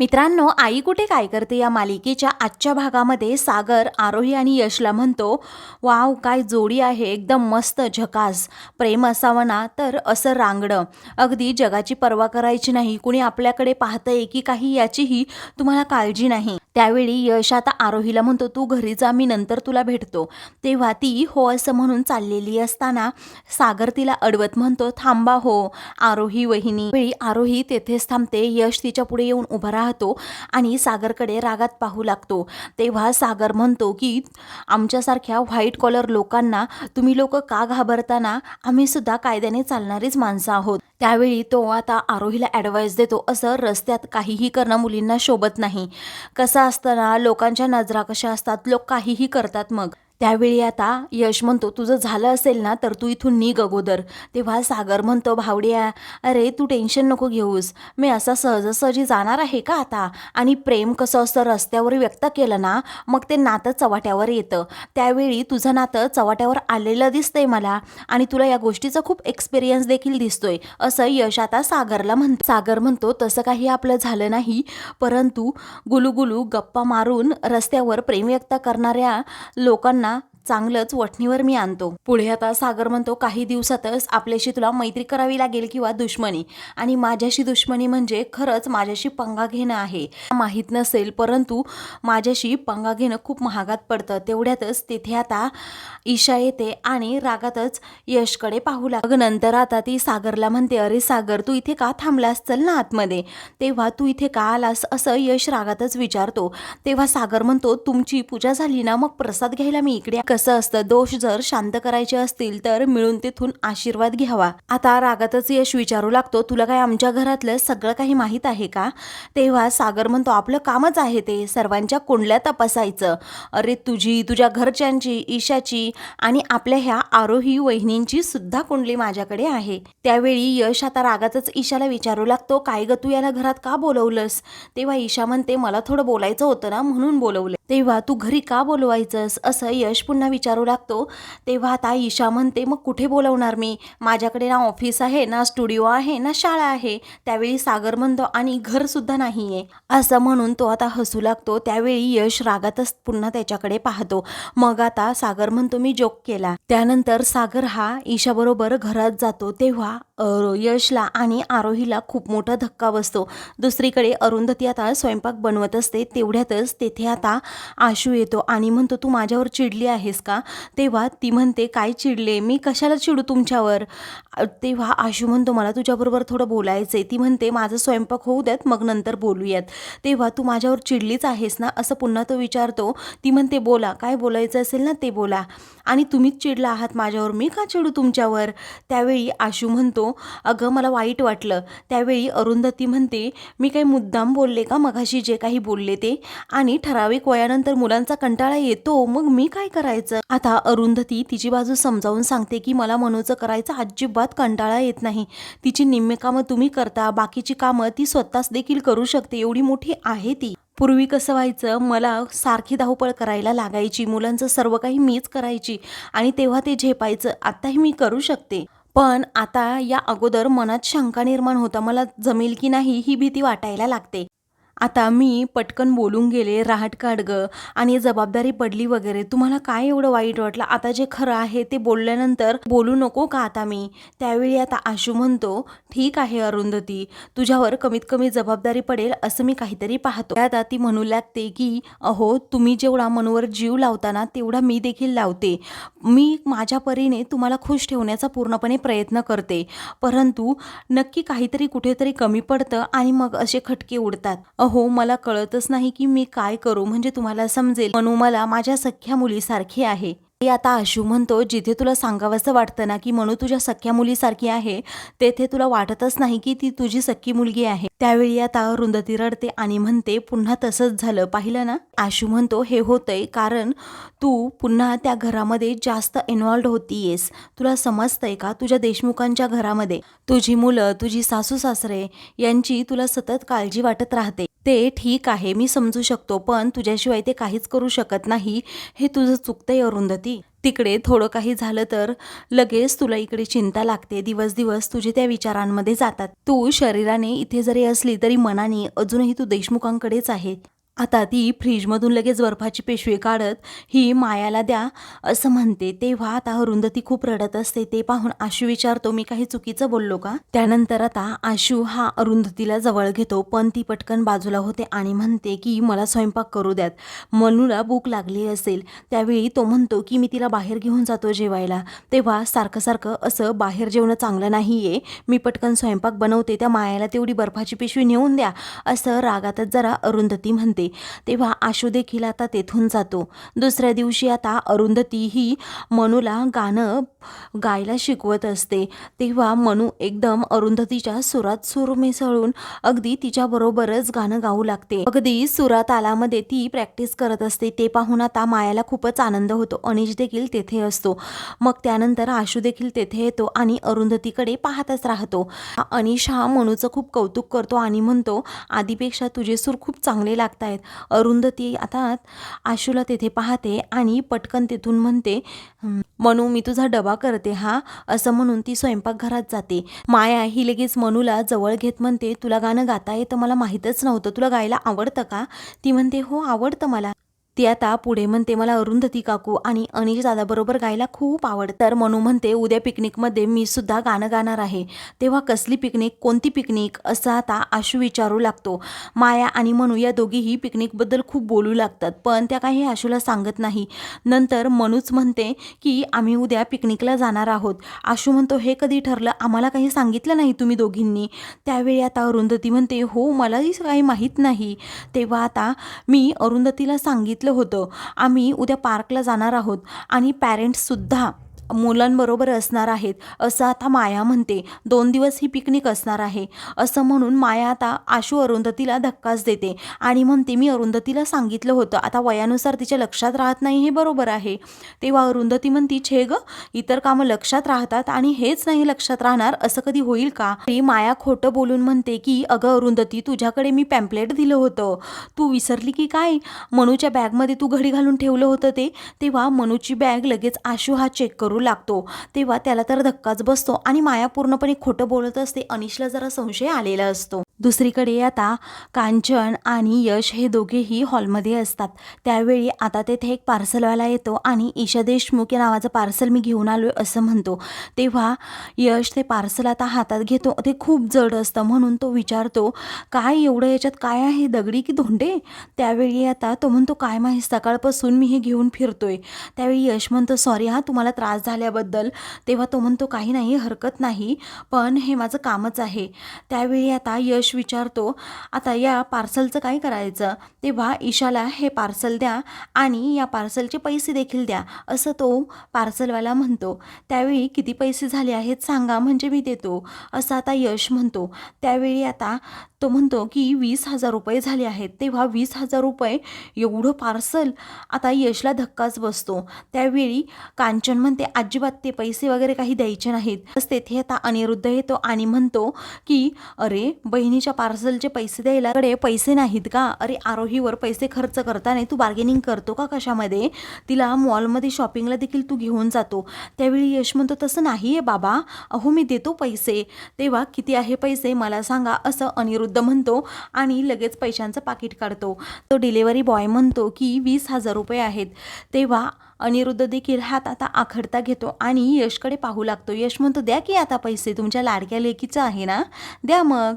मित्रांनो आई कुठे काय करते या मालिकेच्या आजच्या भागामध्ये सागर आरोही आणि यशला म्हणतो वाव काय जोडी आहे एकदम मस्त झकास. प्रेम असावं ना तर असं रांगडं. अगदी जगाची पर्वा करायची नाही कुणी आपल्याकडे पाहतंय की काही याचीही तुम्हाला काळजी नाही. त्यावेळी यश आता आरोहीला म्हणतो तू घरी जा मी नंतर तुला भेटतो. तेव्हा ती हो असं म्हणून चाललेली असताना सागर तिला अडवत म्हणतो थांबा हो आरोही वहिनी. वेळी आरोही तेथेच थांबते यश तिच्या पुढे येऊन उभा राहतो आणि सागरकडे रागात पाहू लागतो. तेव्हा सागर म्हणतो की आमच्यासारख्या व्हाईट कॉलर लोकांना तुम्ही लोक का घाबरताना? आम्ही सुद्धा कायद्याने चालणारीच माणसं आहोत. त्यावेळी तो आता आरोहीला ॲडवाईस देतो असं रस्त्यात काहीही करणं मुलींना शोभत नाही. कसं असतं ना लोकांच्या नजरा कशा असतात लोक काहीही करतात मग. त्यावेळी आता यश म्हणतो तुझं झालं असेल ना तर तू इथून निघ अगोदर. तेव्हा सागर म्हणतो भावड्या अरे तू टेन्शन नको घेऊस. मी असा सहजासहजी जाणार आहे का आता? आणि प्रेम कसं असतं रस्त्यावर व्यक्त केलं ना मग ते नातं चवाट्यावर येतं. त्यावेळी तुझं नातं चवाट्यावर आलेलं दिसतंय मला आणि तुला या गोष्टीचा खूप एक्सपिरियन्स देखील दिसतोय असं यश आता सागरला म्हण सागर म्हणतो तसं काही आपलं झालं नाही परंतु गुलुगुलू गप्पा मारून रस्त्यावर प्रेम व्यक्त करणाऱ्या लोकांना चांगलंच वठणीवर मी आणतो. पुढे आता सागर म्हणतो काही दिवसातच आपल्याशी तुला मैत्री करावी लागेल किंवा दुश्मनी. आणि माझ्याशी दुश्मनी म्हणजे खरंच माझ्याशी पंगा घेणं आहे. माहीत नसेल परंतु माझ्याशी पंगा घेणं खूप महागात पडतं. तेवढ्यातच तिथे आता ईशा येते आणि रागातच यशकडे पाहू लाग नंतर आता ती सागरला म्हणते अरे सागर तू इथे का थांबलास? चल ना आतमध्ये. तेव्हा तू इथे का आलास? असं यश रागातच विचारतो. तेव्हा सागर म्हणतो तुमची पूजा झाली ना मग प्रसाद घ्यायला मी इकडे कसं असतं दोष जर शांत करायचे असतील तर मिळून तिथून आशीर्वाद घ्यावा. आता रागातच यश विचारू लागतो. तुला काय आमच्या घरातलं सगळं काही माहीत आहे का? तेव्हा सागर म्हणतो आपलं कामच आहे ते. सर्वांच्या कुंडल्या तपासायचं. अरे तुझी तुझ्या घरच्यांची ईशाची आणि आपल्या ह्या आरोही वहिनींची सुद्धा कुंडली माझ्याकडे आहे. त्यावेळी यश आता रागातच ईशाला विचारू लागतो काय ग तू याला घरात का बोलवलंस? तेव्हा ईशा म्हणते मला थोडं बोलायचं होतं ना म्हणून बोलवलं. तेव्हा तू घरी का बोलवायचंस? असं यश पुन्हा विचारू लागतो. तेव्हा आता ईशा म्हणते मग कुठे बोलवणार मी? माझ्याकडे ना ऑफिस आहे ना स्टुडिओ आहे ना शाळा आहे. त्यावेळी सागर म्हणतो आणि घरसुद्धा नाही आहे असं म्हणून तो आता हसू लागतो. त्यावेळी यश रागातच पुन्हा त्याच्याकडे पाहतो. मग आता सागर म्हणतो मी जोक केला. त्यानंतर सागर हा ईशाबरोबर घरात जातो. तेव्हा यशला आणि आरोहीला खूप मोठा धक्का बसतो. दुसरीकडे अरुंधती आता स्वयंपाक बनवत असते तेवढ्यातच तेथे आता आशू येतो आणि म्हणतो तू माझ्यावर चिडली आहेस का? तेव्हा ती म्हणते काय चिडले? मी कशाला चिडू तुमच्यावर? तेव्हा आशू म्हणतो मला तुझ्याबरोबर थोडं बोलायचं आहे ती म्हणते माझं स्वयंपाक होऊ द्यात मग नंतर बोलूयात. तेव्हा तू माझ्यावर चिडलीच आहेस ना असं पुन्हा तो विचारतो. ती म्हणते बोला काय बोलायचं असेल ना ते बोला. आणि तुम्हीच चिडला आहात माझ्यावर मी का चिडू तुमच्यावर? त्यावेळी आशू म्हणतो अगं मला वाईट वाटलं. त्यावेळी अरुंधती म्हणते मी काही मुद्दाम बोलले का मघाशी जे काही बोलले ते? आणि ठराविक वयानंतर मुलांचा कंटाळा येतो मग मी काय करायचं? आता अरुंधती तिची बाजू समजावून सांगते की मला मनोचं करायचं अजिबात कंटाळा येत नाही. तिची निम्मे कामं तुम्ही करता बाकीची कामं ती स्वतःच देखील करू शकते एवढी मोठी आहे ती. पूर्वी कसं व्हायचं मला सारखी धावपळ करायला लागायची मुलांचं सर्व काही मीच करायची आणि तेव्हा ते झेपायचं आत्ताही मी करू शकते. पण आता या अगोदर मनात शंका निर्माण होता मला जमेल की नाही ही भीती वाटायला लागते. आता मी पटकन बोलून गेले राहट ग. आणि जबाबदारी पडली वगैरे. तुम्हाला काय एवढं वाईट वाटलं? आता जे खरं आहे ते बोलल्यानंतर बोलू नको का आता मी? त्यावेळी आता आशू म्हणतो ठीक आहे अरुंधती. तुझ्यावर कमीत कमी जबाबदारी पडेल असं मी काहीतरी पाहतो. आता ती म्हणू लागते की अहो तुम्ही जेवढा मनोवर जीव लावताना तेवढा मी देखील लावते. मी माझ्या परीने तुम्हाला खुश ठेवण्याचा पूर्णपणे प्रयत्न करते. परंतु नक्की काहीतरी कुठेतरी कमी पडतं आणि मग असे खटके उडतात. अहो मला कळतच नाही की मी काय करू. म्हणजे तुम्हाला समजेल मनू मला माझ्या सख्या मुलीसारखी आहे. ते आता आशू म्हणतो जिथे तुला सांगावंसं वाटतं ना की मनू तुझ्या सख्या मुलीसारखी आहे तेथे तुला वाटतच नाही की ती तुझी सख्खी मुलगी आहे. त्यावेळी आता रुंदती रडते आणि म्हणते पुन्हा तसंच झालं. पाहिलं ना? आशू म्हणतो हे होतंय कारण तू पुन्हा त्या घरामध्ये जास्त इन्व्हॉल्ड होतीयेस. तुला समजतंय का? तुझ्या देशमुखांच्या घरामध्ये. तुझी मुलं तुझी सासू सासरे यांची तुला सतत काळजी वाटत राहते. ते ठीक आहे मी समजू शकतो पण तुझ्याशिवाय ते काहीच करू शकत नाही. हे तुझं चुकतंय अरुंधती. तिकडे थोडं काही झालं तर लगेच तुला इकडे चिंता लागते. दिवस दिवस तुझे त्या विचारांमध्ये जातात. तू शरीराने इथे जरी असली तरी मनाने अजूनही तू देशमुखांकडेच आहे. आता ती फ्रीजमधून लगेच बर्फाची पिशवी काढत ही मायाला द्या असं म्हणते. तेव्हा आता अरुंधती खूप रडत असते. ते पाहून आशू विचारतो मी काही चुकीचं बोललो का? त्यानंतर आता आशू हा अरुंधतीला जवळ घेतो पण ती पटकन बाजूला होते आणि म्हणते की मला स्वयंपाक करू द्यात. मनूला भूक लागली असेल. त्यावेळी तो म्हणतो की मी तिला बाहेर घेऊन जातो जेवायला. तेव्हा सारखं सारखं असं बाहेर जेवणं चांगलं नाही आहे मी पटकन स्वयंपाक बनवते. त्या मायाला तेवढी बर्फाची पिशवी नेऊन द्या. असं रागातच जरा अरुंधती म्हणते. तेव्हा आशू देखील आता तेथून जातो. दुसऱ्या दिवशी आता अरुंधतीही मनूला गाणं गायला शिकवत असते. तेव्हा मनू एकदम अरुंधतीच्या सुरात सूर मिसळून अगदी तिच्याबरोबरच गाणं गाऊ लागते. अगदी सुरात तालामध्ये ती प्रॅक्टिस करत असते. ते पाहून आता मायाला खूपच आनंद होतो. अनिश देखील तेथे असतो. मग त्यानंतर आशू देखील तेथे येतो आणि अरुंधतीकडे पाहतच राहतो. अनिश हा मनूचं खूप कौतुक करतो आणि म्हणतो आधीपेक्षा तुझे सूर खूप चांगले लागत आहेत अरुंधती आता आशूला तेथे पाहते आणि पटकन तेथून म्हणते मनू मी तुझा डबा करते हा? असं म्हणून ती स्वयंपाकघरात जाते. माया ही लगेच मनूला जवळ घेत म्हणते तुला गाणं गाता येतं मला माहीतच नव्हतं तुला गायला आवडतं का? ती म्हणते हो आवडतं मला. ती आता पुढे म्हणते मला अरुंधती काकू आणि अनिश दादाबरोबर गायला खूप आवडतं. तर मनू म्हणते उद्या पिकनिकमध्ये मी सुद्धा गाणं गाणार आहे. तेव्हा कसली पिकनिक कोणती पिकनिक असं आता आशू विचारू लागतो. माया आणि मनू या दोघीही पिकनिकबद्दल खूप बोलू लागतात पण त्या काही आशूला सांगत नाही. नंतर मनूच म्हणते की आम्ही उद्या पिकनिकला जाणार आहोत. आशू म्हणतो हे कधी ठरलं? आम्हाला काही सांगितलं नाही तुम्ही दोघींनी. त्यावेळी आता अरुंधती म्हणते हो मलाही काही माहीत नाही. तेव्हा आता मी अरुंधतीला सांगितलं होतं. आम्ही उद्या पार्कला जाणार आहोत आणि पॅरेंट्ससुद्धा मुलांबरोबर असणार आहेत असं आता माया म्हणते. दोन दिवस ही पिकनिक असणार आहे. असं म्हणून माया आता आशू अरुंधतीला धक्काच देते आणि म्हणते मी अरुंधतीला सांगितलं होतं. आता वयानुसार तिच्या लक्षात राहत नाही हे बरोबर आहे. तेव्हा अरुंधती म्हणती छे ग इतर कामं लक्षात राहतात आणि हेच नाही लक्षात राहणार. असं कधी होईल का? माया खोटं बोलून म्हणते की अगं अरुंधती तुझ्याकडे मी पॅम्पलेट दिलं होतं. तू विसरली की काय? मनूच्या बॅगमध्ये तू घडी घालून ठेवलं होतं ते? तेव्हा मनूची बॅग लगेच आशू हा चेक करू लागतो. तेव्हा त्याला तर धक्काच बसतो आणि माया पूर्णपणे खोटं बोलत असते. अनिशला जरा संशय आलेला असतो. दुसरीकडे आता कांचन आणि यश हे दोघेही हॉलमध्ये असतात. त्यावेळी आता तेथे एक पार्सलवाला येतो आणि ईशा देशमुख या नावाचं पार्सल मी घेऊन आलो असं म्हणतो. तेव्हा यश ते पार्सल आता हातात घेतो. ते खूप जड असतं म्हणून तो विचारतो काय एवढं याच्यात काय आहे? दगडी की धोंडे? त्यावेळी आता तो म्हणतो काय माहीत सकाळपासून मी हे घेऊन फिरतोय. त्यावेळी यश म्हणतो सॉरी हा तुम्हाला त्रास झाल्याबद्दल तेव्हा तो म्हणतो काही नाही हरकत नाही पण हे माझं कामच आहे. त्यावेळी आता यश विचारतो आता या पार्सलचं काय करायचं? तेव्हा ईशाला हे पार्सल द्या आणि या पार्सलचे पैसे देखील द्या असं तो पार्सलवाला म्हणतो. त्यावेळी किती पैसे झाले आहेत सांगा म्हणजे मी देतो असं आता यश म्हणतो. त्यावेळी आता तो म्हणतो की वीस हजार रुपये झाले आहेत. तेव्हा वीस हजार रुपये एवढं पार्सल आता यशला धक्काच बसतो. त्यावेळी कांचन म्हणते अजिबात ते पैसे वगैरे काही द्यायचे नाहीत. बस तेथे आता अनिरुद्ध येतो आणि म्हणतो की अरे बहिणीच्या पार्सलचे पैसे द्यायला कडे पैसे नाहीत का? अरे आरोहीवर पैसे खर्च करताना तू बार्गेनिंग करतो का कशामध्ये? तिला मॉलमध्ये शॉपिंगला देखील तू घेऊन जातो. त्यावेळी यश म्हणतो तसं नाही आहे बाबा. अहो मी देतो पैसे. तेव्हा किती आहे पैसे मला सांगा असं अनिरुद्ध म्हणतो आणि लगेच पैशांचं पाकिट काढतो. तो डिलेवरी बॉय म्हणतो की वीस हजार रुपये आहेत. तेव्हा अनिरुद्ध देखील हात आता आखडता घेतो आणि यशकडे पाहू लागतो. यश म्हणतो द्या की आता पैसे तुमच्या लाडक्या लेकीचं आहे ना? द्या मग.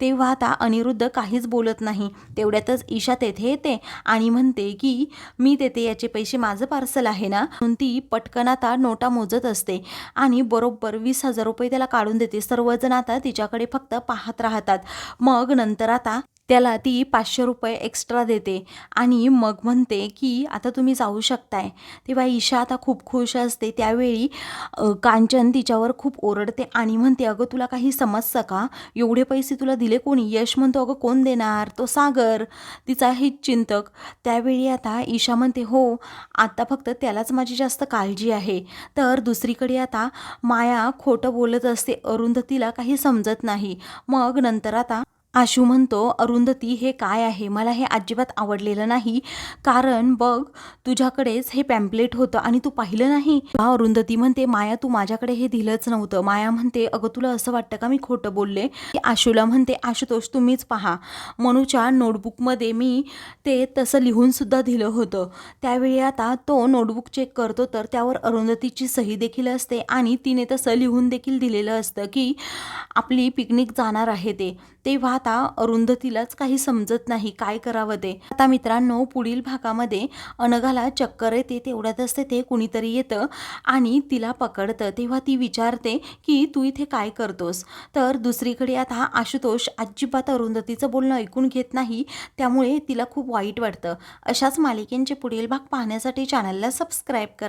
तेव्हा आता अनिरुद्ध काहीच बोलत नाही. तेवढ्यातच ईशा तेथे येते आणि म्हणते की मी देते याचे पैसे माझं पार्सल आहे ना? म्हणून ती पटकन आता नोटा मोजत असते आणि बरोबर वीस हजार रुपये त्याला काढून देते. सर्वजण आता तिच्याकडे फक्त पाहत राहतात. मग नंतर आता त्याला ती पाचशे रुपये एक्स्ट्रा देते. आणि मग म्हणते की आता तुम्ही जाऊ शकताय. तेव्हा ईशा आता खूप खुश असते. त्यावेळी कांचन तिच्यावर खूप ओरडते आणि म्हणते अगं तुला काही समजतं का? एवढे पैसे तुला दिले कोणी? यश म्हणतो अगं कोण देणार? तो सागर. तिचा हे चिंतक. त्यावेळी आता ईशा म्हणते हो आता फक्त त्यालाच माझी जास्त काळजी आहे. तर दुसरीकडे आता माया खोटं बोलत असते. अरुंधतीला काही समजत नाही. मग नंतर आता आशू म्हणतो अरुंधती हे काय आहे? मला हे अजिबात आवडलेलं नाही. कारण बघ तुझ्याकडेच हे पॅम्पलेट होतं आणि तू पाहिलं नाही. अरुंधती म्हणते माया तू माझ्याकडे हे दिलंच नव्हतं. माया म्हणते अगं तुला असं वाटतं का मी खोटं बोलले? आशूला म्हणते आशुतोष तुम्हीच पहा. मनूच्या नोटबुकमध्ये मी ते तसं लिहून सुद्धा दिलं होतं. त्यावेळी आता तो नोटबुक चेक करतो तर त्यावर अरुंधतीची सही देखील असते आणि तिने तसं लिहून देखील दिलेलं असतं की आपली पिकनिक जाणार आहे ते. तेव्हा आता अरुंधतीलाच काही समजत नाही. काय करावं ते? आता मित्रांनो पुढील भागामध्ये अनघाला चक्कर येते तेवढ्यातच ते कुणीतरी येतं आणि तिला पकडतं. तेव्हा ती विचारते की तू इथे काय करतोस? तर दुसरीकडे आता आशुतोष अजिबात अरुंधतीचं बोलणं ऐकून घेत नाही. त्यामुळे तिला खूप वाईट वाटतं. अशाच मालिकेंचे पुढील भाग पाहण्यासाठी चॅनलला सबस्क्राईब करा.